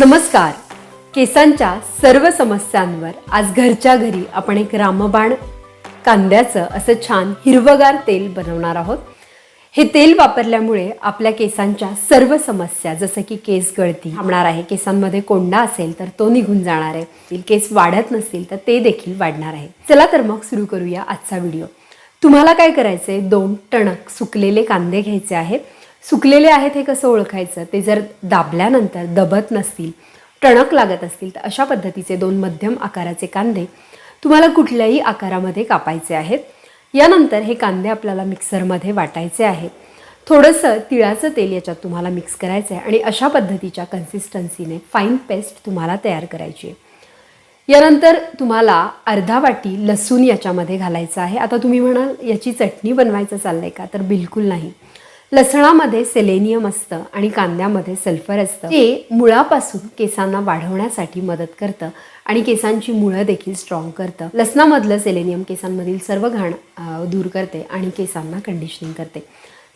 नमस्कार. केसांच्या सर्व समस्यांवर आज घरच्या घरी आपण एक रामबाण कांद्याचं असं छान हिरवगार तेल बनवणार आहोत. हे तेल वापरल्यामुळे आपल्या केसांच्या सर्व समस्या जसं की केस गळती थांबणार आहे. केसांमध्ये कोंडा असेल तर तो निघून जाणार आहे. केस वाढत नसतील तर ते देखील वाढणार आहे. चला तर मग सुरू करूया आजचा व्हिडिओ. तुम्हाला काय करायचं आहे दोन टणक सुकलेले कांदे घ्यायचे आहेत. सुकलेले आहेत हे कसं ओळखायचं? ते जर दाबल्यानंतर दबत नसतील टणक लागत असतील तर अशा पद्धतीचे दोन मध्यम आकाराचे कांदे तुम्हाला कुठल्याही आकारामध्ये कापायचे आहेत. यानंतर हे कांदे आपल्याला मिक्सरमध्ये वाटायचे आहेत. थोडंसं तिळाचं तेल याच्यात तुम्हाला मिक्स करायचं आहे आणि अशा पद्धतीच्या कन्सिस्टन्सीने फाईन पेस्ट तुम्हाला तयार करायची आहे. यानंतर तुम्हाला अर्धा वाटी लसूण याच्यामध्ये घालायचं आहे. आता तुम्ही म्हणाल याची चटणी बनवायचं चाललंय का? तर बिलकुल नाही. लसणामध्ये सेलेनियम असतं आणि कांद्यामध्ये सल्फर असतं. ते मुळापासून केसांना वाढवण्यासाठी मदत करतं आणि केसांची मुळं देखील स्ट्रॉंग करतं. लसणामधलं सेलेनियम केसांमधील सर्व घाण दूर करते आणि केसांना कंडिशनिंग करते.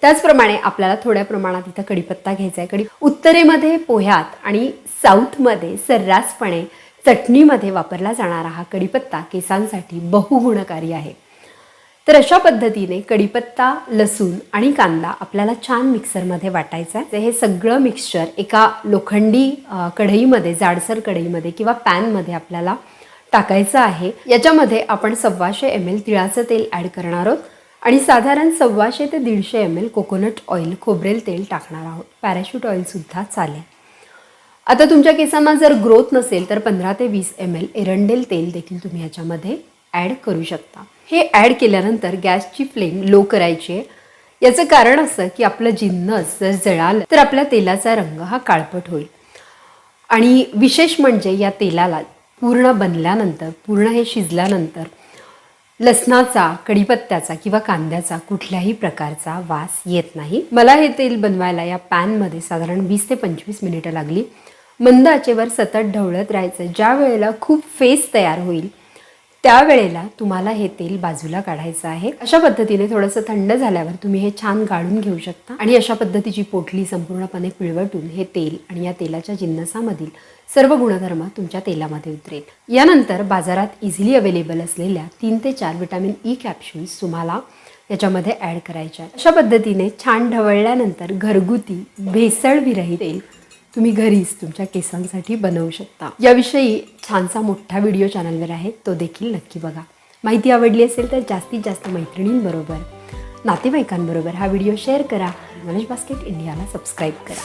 त्याचप्रमाणे आपल्याला थोड्या प्रमाणात इथं कडीपत्ता घ्यायचा आहे कडी उत्तरेमध्ये पोह्यात आणि साऊथमध्ये सर्रासपणे चटणीमध्ये वापरला जाणारा हा कडीपत्ता केसांसाठी बहुगुणकारी आहे. तर अशा पद्धतीने कढीपत्ता लसूण आणि कांदा आपल्याला छान मिक्सरमध्ये वाटायचा आहे. हे सगळं मिक्सचर एका लोखंडी कढईमध्ये जाडसर कढईमध्ये किंवा पॅनमध्ये आपल्याला टाकायचं आहे. याच्यामध्ये आपण सव्वाशे एम एल तिळाचं तेल ॲड करणार आहोत आणि साधारण सव्वाशे ते दीडशे एम एल कोकोनट ऑइल खोबरेल तेल टाकणार आहोत. पॅराशूट ऑइलसुद्धा चालेल. आता तुमच्या केसांना जर ग्रोथ नसेल तर पंधरा ते वीस एम एल एरंडेल तेल देखील तुम्ही याच्यामध्ये ॲड करू शकता. हे ॲड केल्यानंतर गॅसची फ्लेम लो करायची. आहे याचं कारण असं की आपलं जिन्नस जर जळालं तर आपल्या तेलाचा रंग हा काळपट होईल. आणि विशेष म्हणजे या तेलाला पूर्ण बनल्यानंतर पूर्ण हे शिजल्यानंतर लसणाचा कढीपत्त्याचा किंवा कांद्याचा कुठल्याही प्रकारचा वास येत नाही. मला हे तेल बनवायला या पॅनमध्ये साधारण वीस ते पंचवीस मिनिटं लागली. मंद आचेवर सतत ढवळत राहायचं. ज्या वेळेला खूप फेस तयार होईल त्यावेळेला तुम्हाला हे तेल बाजूला काढायचं आहे. अशा पद्धतीने थोडंसं थंड झाल्यावर तुम्ही हे छान गाळून घेऊ शकता. आणि अशा पद्धतीची पोटली संपूर्णपणे पिळवटून हे तेल आणि या तेलाच्या जिन्नसामधील सर्व गुणधर्म तुमच्या तेलामध्ये उतरेल. यानंतर बाजारात इझिली अवेलेबल असलेल्या तीन ते चार विटॅमिन ई कॅप्सूल्स तुम्हाला याच्यामध्ये ॲड करायच्या अशा पद्धतीने छान ढवळल्यानंतर घरगुती भेसळविरहित तेल तुम्ही घरीच तुमच्या केसांसाठी बनवू शकता. याविषयी छानसा मोठा व्हिडिओ चॅनलवर आहे तो देखील नक्की बघा. माहिती आवडली असेल तर जास्तीत जास्त मैत्रिणींबरोबर नातेवाईकांबरोबर हा व्हिडिओ शेअर करा गणेश बास्केट इंडियाला सबस्क्राईब करा.